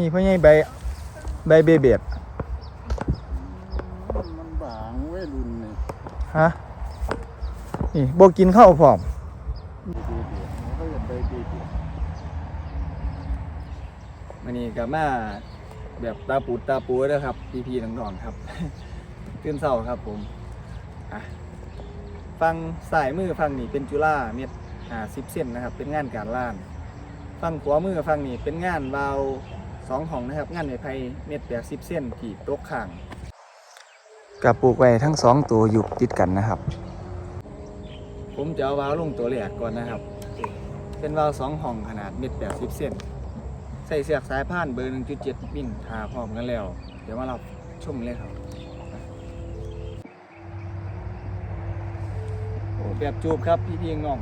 นี่พ่อใหญ่ใบใบเบเบียดมันบางเว้ยรุ่นนี่ฮะนี่บ่กินข้าวพร้อมดีดีดีมันก็ยังได้ดีดีมันนี่ก็มาแบบตาปูดตาปูเด้อครับ พี่พี่น้องๆครับตื่นเช้าครับผมอะฟังสายมือฟังนี่เป็นจุฬาเม็ดหาสิบเส้นนะครับ เป็นงานการล่าน ฟังขวามือฟังนี่เป็นงานวาว สองห้องนะครับงานไม้ไผ่เม็ดแปดสิบเส้นที่ตกข้างกับปลูกไว้ทั้งสองตัวอยู่ติดกันนะครับ ผมจะเอาวาล์วลงตัวแรกก่อนนะครับ เป็นวาล์วสองห้องขนาดเม็ดแปดสิบเส้นใส่เสียกสายพานเบอร์1.7มิลทาพร้อมกันแล้ว เดี๋ยวมารับชมเลยครับโอ้แบบจูบครับพี่พี่น้อง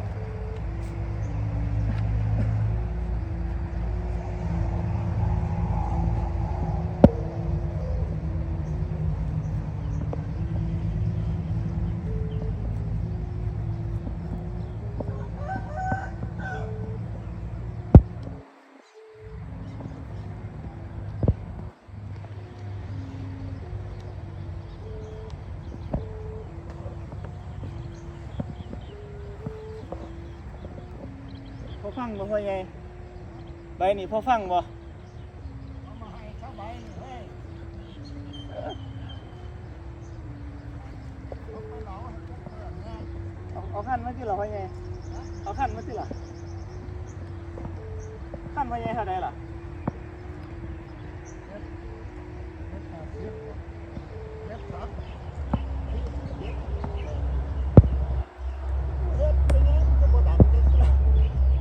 ฟังบ่พ่อใหญ่ใบนี่พ่อฟังบ่เอาขั้นมาที่หรอพ่อใหญ่เอาขั้นมาที่หรอขั้นพ่อใหญ่เท่าใดล่ะ เม็ดแปดสิบเม็ดสักเฮ็ดไปยังจะบ่ดังเด้อ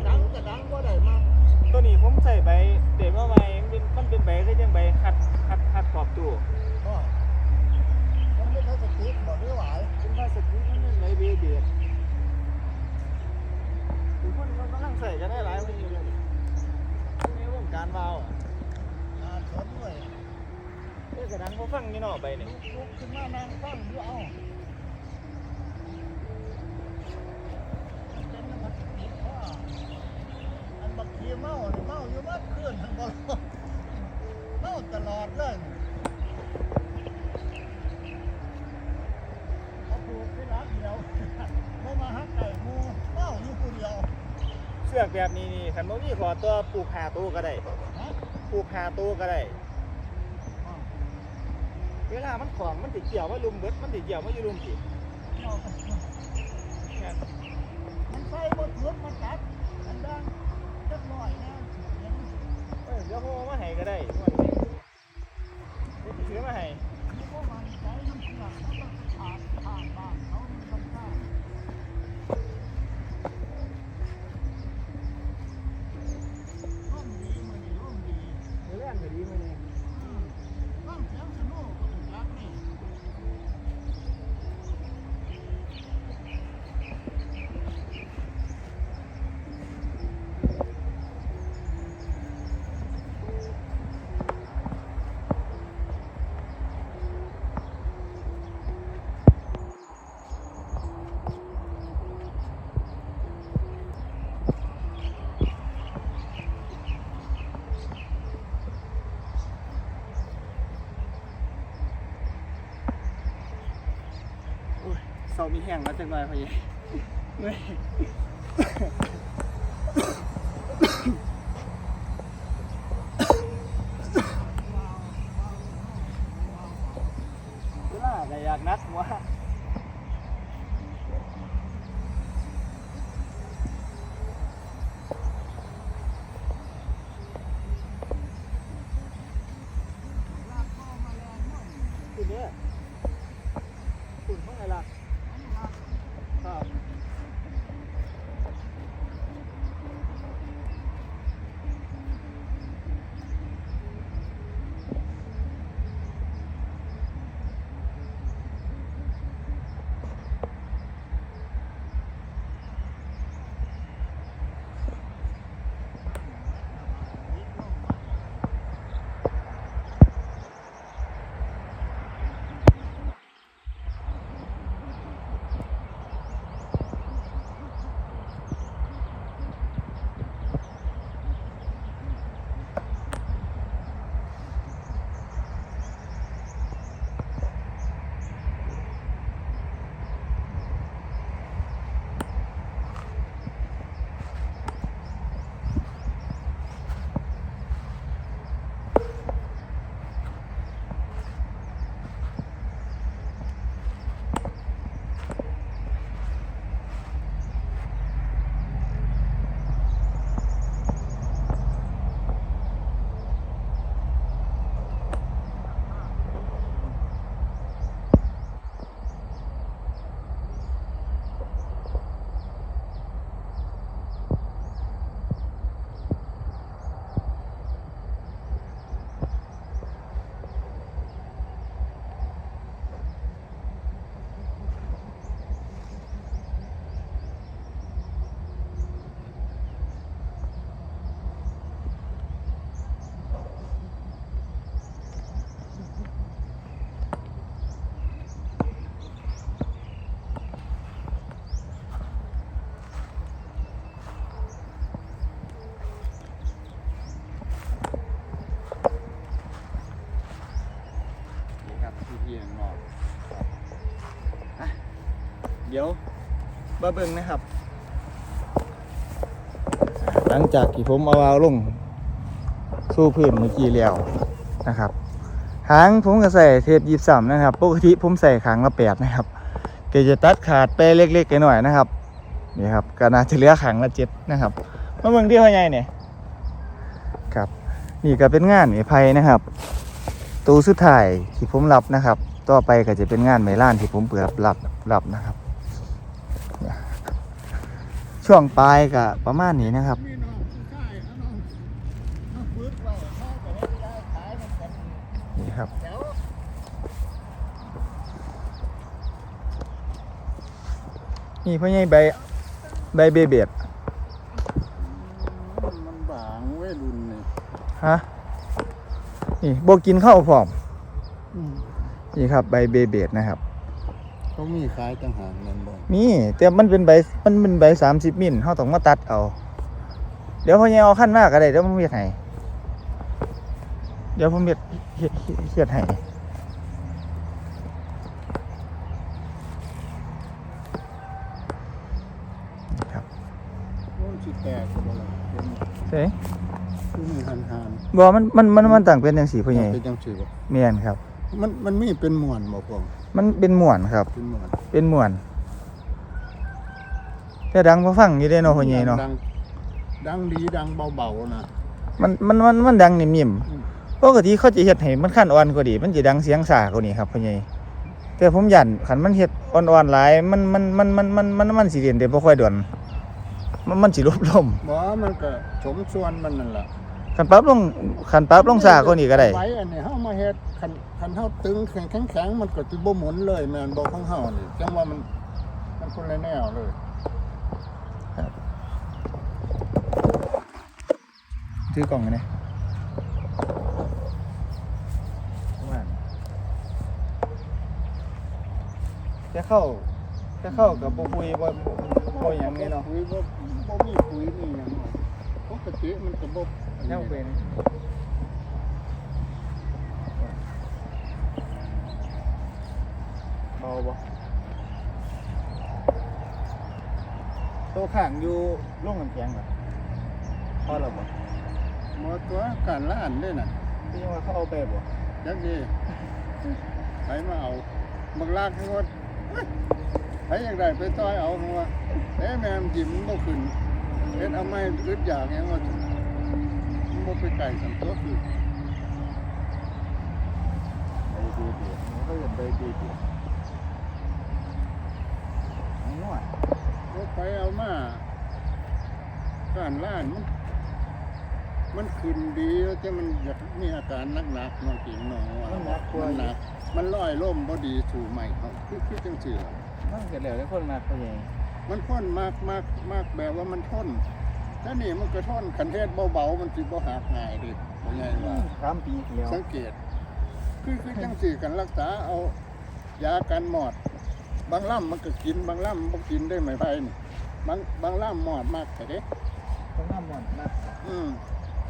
ดังก็ดังบ่ได้มาก ตัวนี้ผมใส่ใบเด็ดมาใหม่มันเป็นมันเป็นใบคือจังใบคัดคัดคัดขอบตู้ บ่มันไม่ใช่สติ๊กบ่หรือหวาย เป็นพลาสติกมันเป็นใบเบเบียดทุกคนมันกำลังใส่กันได้หลายมันอยู่เลยในวงการวาวอะ น่าสนเว้ย เอ้ยกระดังพอฟังนี่เนาะใบนี่ ลุกขึ้นมานั่งฟังอยู่เอาเป็นน้ำมันติดเพราะว่าอันบักขี้เมานี่เมาอยู่บ้านเพื่อนทั้งบ่เมาตลอดเลยเอาผูกไปรักเดียว บ่มาหักไก่หมูเมาอยู่ผู้เดียว เสือกแบบนี้นี่คันบ่มีขอตัวปลูกหาตัวก็ได้ฮะปลูกหาตัวก็ได้อ้าวเวลามันของมันติเกี่ยวมาลุมเบิดมันติเกี่ยวมาอยู่ลุมสิเมากันมันใส่บ่ถึงมันจัดมันดังจักหน่อยนะเห็นเออเดี๋ยวพ่อเอามาให้ก็ได้เดี๋ยวสิถือมาให้นี่บ่มันใจน้ำเชื่อเขาต้องผ่านผ่านบ้านเขามันต้องข้ามร่มดีมื้อนี้ร่มดี เดี๋ยวเล่นก็ดีมื้อนี้ อืมฟังเสียงสนุกกับผู้จักนี่ อุ้ย เศร้ามีแห้งแล้วจังหน่อยพ่อใดี๋ยวมาเบิ่งนะครับ หลังจากที่ผมเอาวาลงสู้พื้นเมื่อกี้แล้วนะครับหางผมก็ใส่เทปยีบสามนะครับปกติผมใส่ขางละแปดนะครับเกจะตัดขาดไปเล็กๆหน่อยนะครับนี่ครับก็น่าจะเหลือขางละเจ็ดนะครับมาเบิ่งที่พ่อใหญ่เนี่ยครับนี่ก็เป็นงานไม้ไผ่นะครับตูสุดท้ายที่ผมรับนะครับ ต่อไปก็จะเป็นงานไม้ล้านที่ผมเปิดรับรับนะครับ ช่วงปลายก็ประมาณนี้นะครับมีน้องผู้ชายเอาน้องเอาฝึกไว้เขาก็เฮ็ดได้ขายมันกันนี่ครับแถวนี่พ่อใหญ่ใบใบเบเบียดมันบางเว้ยรุ่นนี่ฮะนี่โบกินข้าวพร้อมนี่ครับใบเบเบียดนะครับ เขามีขายต่างหากนั่นบ่มีแต่มันเป็นใบมันเป็นใบสามสิบมิลเขาต้องมาตัดเอา เดี๋ยวพ่อใหญ่เอาขั้นมากก็ได้เดี๋ยวผมเฮ็ดให้เดี๋ยวผมเฮ็ดเฮ็ดเฮ็ดเฮ็ดให้นี่ครับมันสิแตกบ่ล่ะเป็นเฮ้ยคือมีหันหันบ่มันมันมันมันต่างเป็นจังสี่พ่อใหญ่เป็นจังซี่บ่เมียนครับ มันมันมีเป็นหมวนบ่พวก มันเป็นหมวนครับ เป็นหมวนเป็นหมวนแต่ดังพอฟังอยู่ได้เนาะพ่อใหญ่เนาะดังดังดีดังเบาๆนะมันมันมันมันดังนิ่มอืมๆปกติเขาจะเฮ็ดให้มันขั้นอ่อนกว่าดี มันจะดังเสียงสากว่านี้ครับพ่อใหญ่แต่ผมยันคันมันเฮ็ดอ่อนๆหลายมันมันมันมันมันมันมันสิเรียนได้บ่ค่อยด่วนมันมันสิลบลมบ่มันก็สมส่วนมันนั่นล่ะ คันปรับลงคันปรับลงสากกว่านี้ก็ได้ไว้อันนี้เฮามาเฮ็ดคันคันเฮาตึงแข็งแข็งๆมันก็สิบ่หมุนเลยแม่นบ่ของเฮานี่จังว่ามันมันคนละแนวเลยถือกล่องกันนะจะเข้าจะเข้ากับบ่คุยบ่บ่หยังนี่เนาะปุ๋ยบ่บ่มีปุ๋ยนี่หยังเนาะปกติมันก็บ่ แนวเป็นเบาบ่ตัวข้างอยู่ลงน้ำแข็งเหรอพอแล้วบ่หมอตัวการล้านเด้น่ะที่ยังว่าเขาเอาไปบ่จักดีไปมาเอาบักลากให้ว่าไปอยากได้ไปต้อยเอาเพราะว่าเอ๊ะแม่มนยิ้มบ่ขึ้นเฮ็ดเอาไม้อึดอยากหยังว่ามันบ่ ไปไกลสันตัวคือไปดีเดียวเขาเห็นไปดีเดียวเอาหน่อยบ่ไปเอามาการล้านมันมันขึ้นดีแต่มันอยากมีอาการหนักๆน้องกินนองว่ามันหนักมันหนักมันลอยล่มบ่ดีสู่ใหม่เขาคือคือจังซี่ล่ะมันเกิดแล้วได้คนมากเขาใหญ่มันทนมากมากมากแบบว่ามันทน ถ้านี่มันก็ทนคันเทศเบาๆมันสิบ่หักง่ายดิบ่ใหญ่ว่าสามปีที่แล้วสังเกต คือคือจังสี่กันรักษาเอายากันหมอด บางล่ำมันก็กินบางล่ำบ่กินได้ไหมไผนี่บางบางล่ำหมอดมากแต่เด้ต้องน้ำมันนะอืม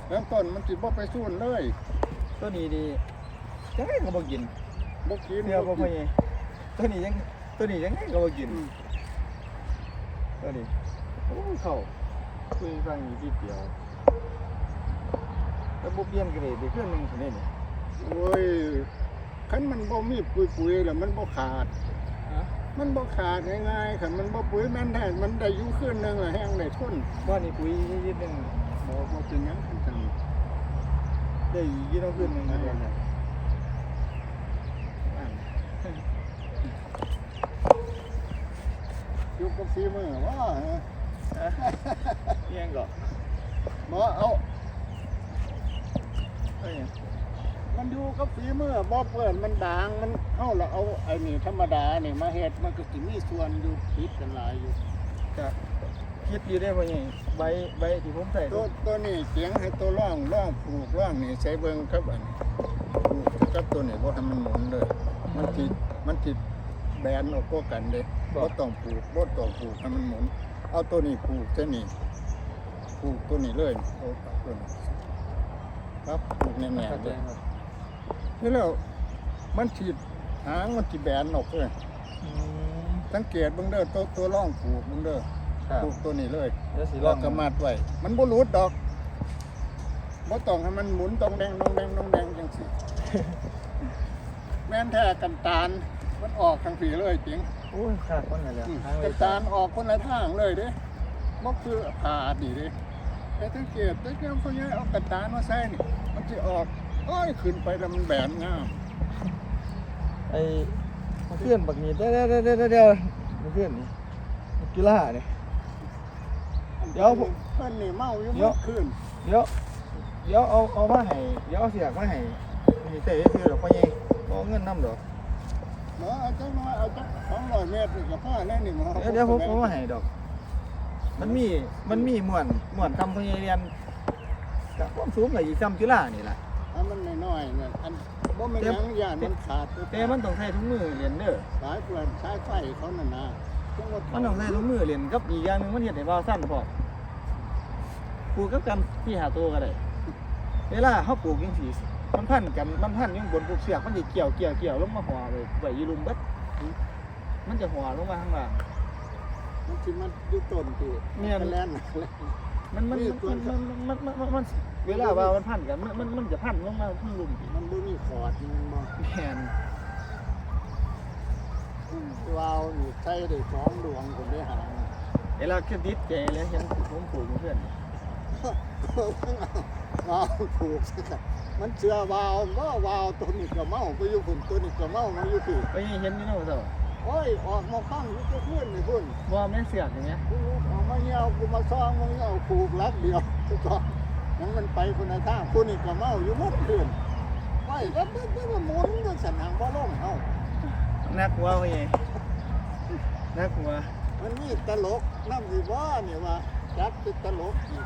เริ่มต้นมันสิบ่ไปสู้เลยตัวนี้ดีจังไงก็บ่กินบ่กินเดียวบ่บ่พอกินใหญ่ตัวนี้ยังตัวนี้ยังไงก็บ่กินอืม ตัวนี้โอ้เข้า คุยฟังอยู่ที่เดียวแล้วบ่เปลี่ยนก็ได้ไปเครื่องหนึ่งซั่นนี่นี่โอ้ยคันมันบ่มีปุ๋ยๆแล้วมันบ่ขาด มันบ่ขาดง่ายๆคันมันบ่ปุ๋ยมันได้มันได้อยู่คืนหนึ่งแล้วแห้งได้ทนว่านี่ปุ๋ยนิดนึงบ่บ่เป็นหยังคันจังได้ยี่ต้องขึ้นหนึ่งนะเนี่ยยู่กับฝีมือว่า เอียงก็บ่เอาเอ้ยมันอยู่กับฝีมือบ่เปื้อนมันด่างมันเฮาละเอาไอ้นี่ธรรมดานี่มาเฮ็ดมันก็สิมีส่วนอยู่ติดกันหลายอยู่ ก็คิดอยู่ได้บ่ใหญ่ใบใบที่ผมใส่ตัวตัวนี้เสียงให้ตัวร่องร่องปลูกร่องนี่ใช้เบิ่งครับอันนี้ปลูกกับตัวนี้บ่ให้มันหมุนเลย มันสิดมันสิดแบนออกกว่ากันเด้บ่ต้องปลูกบ่ต้องปลูกให้มันหมุน เอาตัวนี้ปลูกเท่านี้ปลูกตัวนี้เลยโอ้ครับตัวนี้ครับปลูกแน่ๆเลยนี่แล้วมันสิหางมันสิแบนออกเลยอืมถ้าสังเกตเบิ่งเด้อตัวตัวร่องผูกเบิ่งเด้อครับผูกตัวนี้เลยเดี๋ยวสิลแล้อวงก็มัดไว้มันบ่หลุดดอกบ่ต้องให้มันหมุนตรงแดงตรงแดงตรงแดงจังซี่แม่นแท้กันตาลมันออกทางผีเลยจริงโอ้ยขาดคนไหนแล้วอืมทางเลกัยนตาลออกคนละทางเลยเด้บ่คือผ่าดีเด้แต่สังเกตแต่เจ้าพ่อใหญ่เอากันตาลมาใส่นี่มันสิออกอ้อยขึ้นไปแล้วมันแบนงามไอ้มาเคลื่อนบักนี้เดี๋ยวเดี๋ยวเดี๋ยวเดี๋ยวเดี๋ยวมาเคลื่อนนี่กีฬาเนี่ย เดี๋ยวผม เพิ่นนี่เมาอยู่เดี๋เมื่ยวอคืนเดี๋ยวเดี๋ยวเอาเอามาให้เดี๋ยวเอาเสียกมาให้มีเตะซื้อหรอกพ่อใหญ่บ่เอาเงินนำดอก หมอเอาจังน้อยเอาจัง200เมตรนี่ก็พอแล้วนี่หมอเดี๋ยวเดี๋ยวผมเอามาให้ดอก มันมีมันมีม่วนม่วนคำพ่อใหญ่เรียนกับความสูงกับอีจำกีฬานี่แหละอันมันน้อยๆเนี่ยอันบ่แม่นหยังย่านมันขาดแต่มันต้องใช้ถุงมือเรียนเด้อสายเปลือนสายไฟเขานั่นนะจังหวัดมันต้องใช้ถุงมือเรียนกับอีกอย่างหนึงมันเฮ็ดให้เบาสั้นพอปลูกกับกันที่หาตัวก็ได้เวลาเขาปลูกจังซี่ มันพันกันมันพันอยู่บนปลูกเสือกมันสิเกี่ยวเกี่ยวเกี่ยวลงมาหัวไปไว้อยู่ลุมเบิดมันจะหัวลงมาข้างล่าง มันสิมันอยู่ต้นที่เนี่ย แล่นมันมันนี่มันตัวมันมันมันมันมันเวลาว่ามันพันกันมันมันมันจะพันลงมาทั้งลุมมันบ่มีขอดมันบ่แม่นวาวนี่ใช้ได้สองดวงคนได้หางเวลาเครดิตใจแล้วเห็นผมปลูกเพื่อนวาวผูกซะครับ มันเชื่อวาวก็วาวตัวนี้ก็เมาไปอยู่พุ่นตัวนี้ก็เมามาอยู่พี่ไปเห็นอยู่เนาะเจ้าโอ้ยออกมาฟังอยู่ก็ขึ้นนี่พุ่นว่าแม่นเสือกอย่างเงี้ยกูออกมาเหี่ยวกูมาซ่องมาเหี่ยวผูกรักเดียวทุกคนยังมันไปคนละทางผู้นี่ก็เมาอยู่หมดคืนไปแล้วมันมันหมุนด้วยสันหางบ่ลงเอ้านักหัวไปไงนักหัวมันมีตลกน้ำดีว่าเนี่ยว่าจัดเป็นตลกอีก